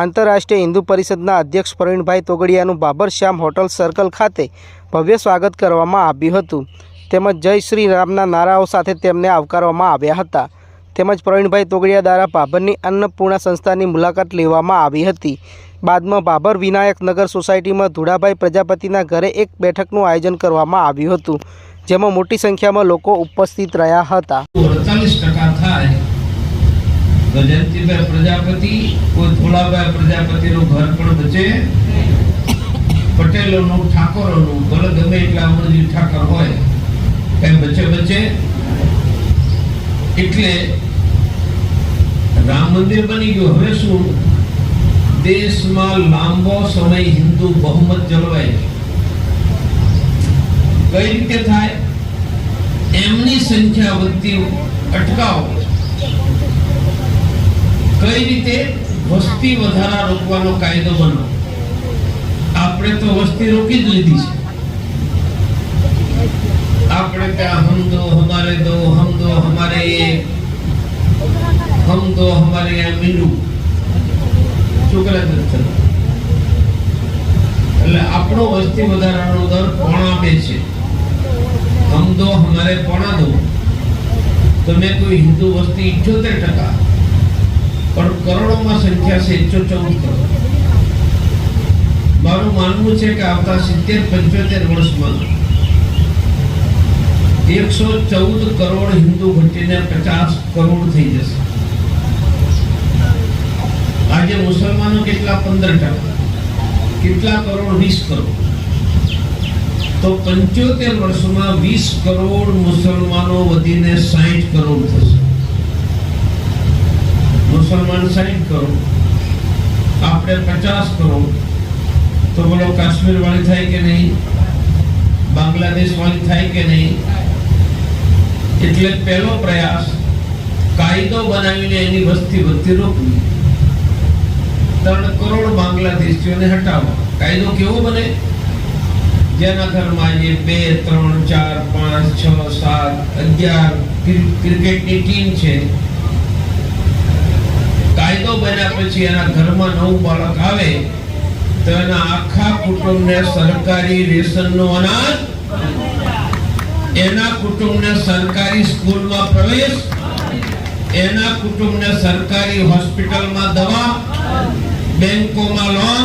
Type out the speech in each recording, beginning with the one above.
આંતરરાષ્ટ્રીય હિન્દુ પરિષદના અધ્યક્ષ પ્રવીણભાઈ તોગડિયાનું બાબર શ્યામ હોટલ સર્કલ ખાતે ભવ્ય સ્વાગત કરવામાં આવ્યું હતું. તેમજ જય શ્રી રામના નારાઓ સાથે તેમને આવકારવામાં આવ્યા હતા. તેમજ પ્રવીણભાઈ તોગડિયા દ્વારા ભાભરની અન્નપૂર્ણા સંસ્થાની મુલાકાત લેવામાં આવી હતી. બાદમાં બાબર વિનાયક નગર સોસાયટીમાં ધુડાભાઈ પ્રજાપતિના ઘરે એક બેઠકનું આયોજન કરવામાં આવ્યું હતું, જેમાં મોટી સંખ્યામાં લોકો ઉપસ્થિત રહ્યા હતા. તો પ્રજાપતિ, કોઈ ધોળાભાઈ પ્રજાપતિનું ઘર પણ બચે. પટેલોનું, ઠાકોરોનું, ભલે ગમે એટલા અમરજી ઠાકર હોય કઈ બચે બચે. એટલે રામ મંદિર બની ગયું. હવે શું? દેશમાં લાંબો સમય હિન્દુ બહુમત જળવાય કઈ રીતે થાય? એમની સંખ્યા વધતી અટકાવો. કઈ રીતે વસ્તી વધારા રોકવાનો કાયદો બનો આપણે તો વસ્તી રોકી જ લીધી છે. આપણે ત્યાં હમ દો, હમારે દો, હમ દો, હમારે એ હમ દો, હમારે આ મીંડું. છોકરા દર્શન એટલે આપણો વસ્તી વધારાનો દર પોણા બે છે. હમ દો, હમારે પોણા દો. તમે કોઈ હિન્દુ વસ્તી ઇઠ્યોતેર ટકા કરોડોમાં સંખ્યા છે એકસો ચૌદ કરોડ. મારું માનવું છે કે આવતા સિત્તેર, પંચોતેર વર્ષમાં એકસો ચૌદ કરોડ હિન્દુ ઘટીને પચાસ કરોડ થઈ જશે. આજે મુસલમાનો કેટલા? પંદર ટકા. કેટલા કરોડ? વીસ કરોડ. તો પંચોતેર વર્ષમાં વીસ કરોડ મુસલમાનો વધીને સાહીઠ કરોડ થશે. મુસલમાન સાહીઠ કરોડ આપણે પચાસ કરો, તો બોલો કાશ્મીર વાળી થાય કે નહીં? બાંગ્લાદેશ વાળી થાય કે નહીં? એટલે પહેલો પ્રયાસ, કાયદો બનાવીને એની વસ્તી વધતી રોકવી. ત્રણ કરોડ બાંગ્લાદેશીઓને હટાવવા. કાયદો કેવો બને? જેના ઘરમાં જે બે, ત્રણ, ચાર, પાંચ, છ, સાત, અગિયાર, ક્રિ- ક્રિકેટની ટીમ છે. બન્યા પછી એના ઘરમાં નવું બાળક આવે, તો એના આખા કુટુંબને સરકારી રેશનનો અનાજ, એના કુટુંબને સરકારી સ્કૂલમાં પ્રવેશ, એના કુટુંબને સરકારી હોસ્પિટલમાં દવા, બેંકોમાં લોન,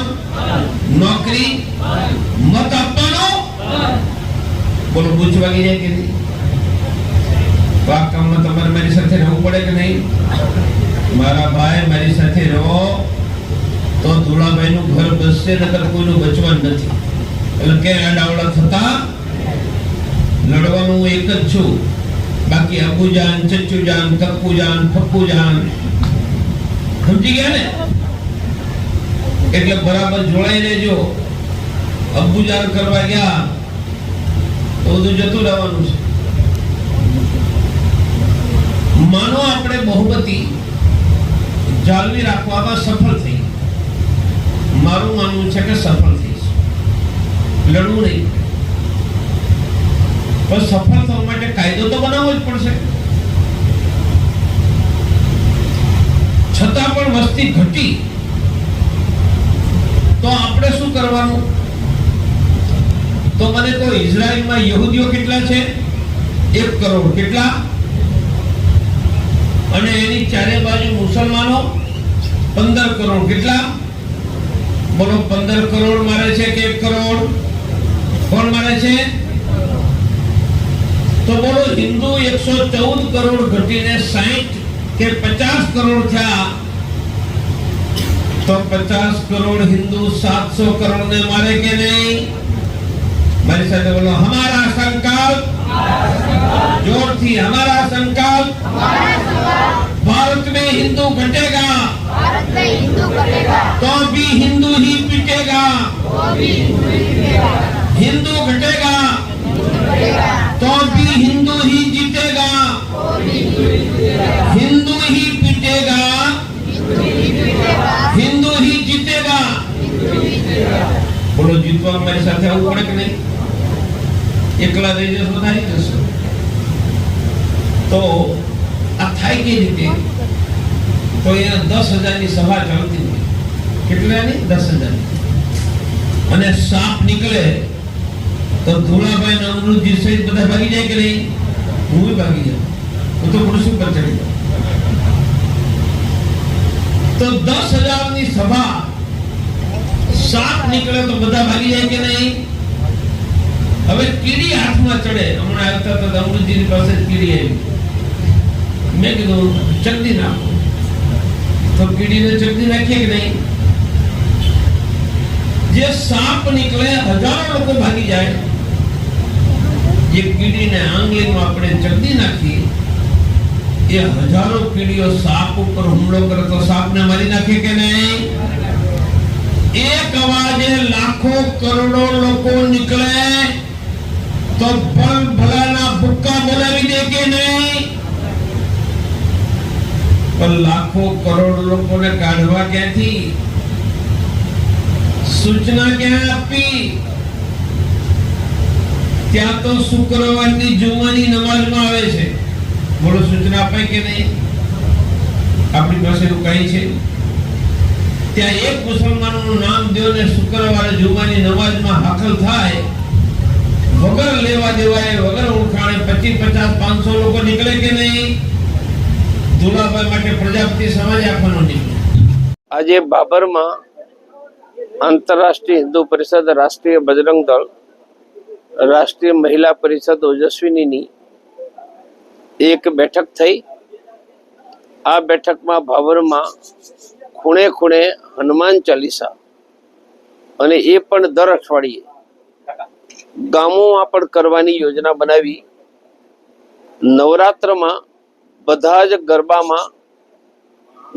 નોકરી, મત આપવાનો? બોલો પૂછવા ગઈ કે નહીં? આ કામમાં તમારે મારી સાથે રહેવું પડે કે નહીં? મારા ભાઈ મારી સાથે રહો, તો ધુળાભાઈ નું ઘર બસશે, નકર કોઈનું બચવાનું નથી. એટલે કે આડાવડા થતા લડવાનું હું એક જ છું. બાકી અબુજાન, ચચ્ચુજાન કપ્પુજાન ફપ્પુજાન સમજી ગયા ને? એટલે બરાબર જોડાઈ રહેજો. અબુજાન કરવા ગયા, તો બધું જતું રહેવાનું છે. માનો આપણે બહુમતી. જાળવી રાખવામાં સફળ થઈ. મારું માનવું છે કે સફળ થઈશ લડવું નહીં. પણ સફળ થવા માટે કાયદો તો બનાવવો જ પડશે. છતાં પણ વસ્તી ઘટી, તો આપણે શું કરવાનું? તો મને તો ઇઝરાયલમાં યહૂદીઓ કેટલા છે? એક કરોડ. કેટલા? અને એની ચારે બાજુ મુસલમાનો પંદર કરોડ કેટલા બોલો પંદર કરોડ મારે છે કે એક કરોડ કોણ મારે છે તો બોલો હિન્દુ એકસો ચૌદ કરોડ ઘટીને સાહીઠ કે પચાસ કરોડ થયા તો પચાસ કરોડ હિન્દુ સાતસો કરોડ ને મારે કે નહીં મારી સાથે બોલો હમારા સંકલ્પ जोर थी हमारा संकल्प भारत में हिंदू घटेगा भारत में हिंदू करेगा तो भी हिंदू ही पिटेगा वो भी हिंदू ही मिलेगा हिंदू घटेगा करेगा तो भी हिंदू ही जीतेगा वो भी हिंदू ही मिलेगा हिंदू ही पिटेगा हिंदू ही मिलेगा हिंदू ही जीतेगा हिंदू ही मिलेगा બોલો જીતવા મારી સાથે આવવું પડે કે નહીં એકલા રહી જશો થાય જશો તો આ થાય કઈ રીતે તો અહીંયા દસ હજારની સભા ચાલતી હોય. કેટલાની? દસ હજારની. અને સાપ નીકળે તો ધોળાભાઈ અમૃતજી સહિત બધા ભાગી જાય કે નહીં? હું બી ભાગી જાઉં. હું તો પુરુષ ઉપર ચડી જાઉં તો દસ હજારની સભા, સાપ નીકળે તો બધા ભાગી જાય કે નહીં? હવે કીડી હાથમાં ચડે. હમણાં આવતા તો અમૃતજીની પાસે કીડી આવી. મેં કીધું ચકડી નાખો. તો કીડીને ચકડી નાખીએ કે નહીં જે સાપ નીકળે હજારો લોકો ભાગી જાય જે કીડીને આંગળીમાં આપણે ચકડી નાખીએ એ હજારો કીડીઓ સાપ ઉપર હુમલો કરે તો સાપને મારી નાખે કે નહીં એક અવાજે લાખો કરોડો લોકો નીકળે તો ભલ ભલાના ભૂક્કા બોલાવી દે કે નહીં પણ લાખો કરોડ લોકોને કાઢવા ક્યાંથી? સૂચના ક્યાં આપી? ત્યાં તો શુક્રવારની જુમાની નમાઝમાં આવે છે. બોલો, સૂચના અપાય કે નહીં? આપણી પાસે એવું કઈ છે? ત્યાં એક મુસલમાનનું નામ દો ને શુક્રવારે જુમાની નમાઝમાં હાકલ થાય, વગર લેવા દેવાય, વગર ઓળખાણે પચીસ, પચાસ, પાંચસો લોકો નીકળે કે નહીં? આજે બાબરમાં આંતરરાષ્ટ્રીય હિન્દુ પરિષદ રાષ્ટ્રીય બજરંગ દળ, રાષ્ટ્રીય મહિલા પરિષદ ઓજસ્વીનીની એક બેઠક થઈ. આ બેઠકમાં ભાવરમાં ખૂણે ખૂણે હનુમાન ચાલીસા અને એ પણ દર અઠવાડિયે ગામોમાં પણ કરવાની યોજના બનાવી. નવરાત્રમાં બધા જ ગરબામાં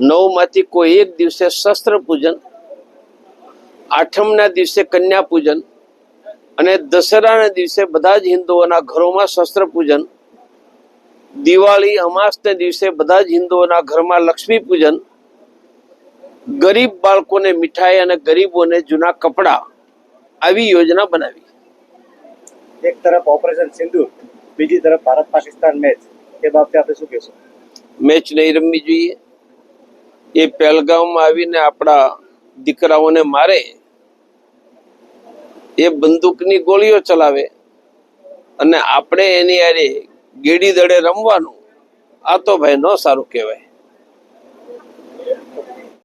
નવમાંથી કોઈ એક દિવસે શસ્ત્ર પૂજન, આઠમના દિવસે કન્યા પૂજન અને દશેરાના દિવસે બધા જ હિન્દુઓના ઘરોમાં શસ્ત્ર પૂજન, દિવાળી, અમાસના દિવસે બધા જ હિન્દુઓના ઘરમાં લક્ષ્મી પૂજન, ગરીબ બાળકોને મીઠાઈ અને ગરીબોને જૂના કપડાં આવી યોજના બનાવી. એક તરફ ઓપરેશન સિંધુ બીજી તરફ ભારત પાકિસ્તાન મેચ, એ બાબતે આપણે શું કહેશો? મેચ નહીં રમવી જોઈએ. એ પહેલગામમાં આવીને આપણા દીકરાઓને મારે એ બંદૂકની ગોળીઓ ચલાવે અને આપણે એની હારે ગેડી દડે રમવાનું, આ તો ભાઈ ન સારું કહેવાય.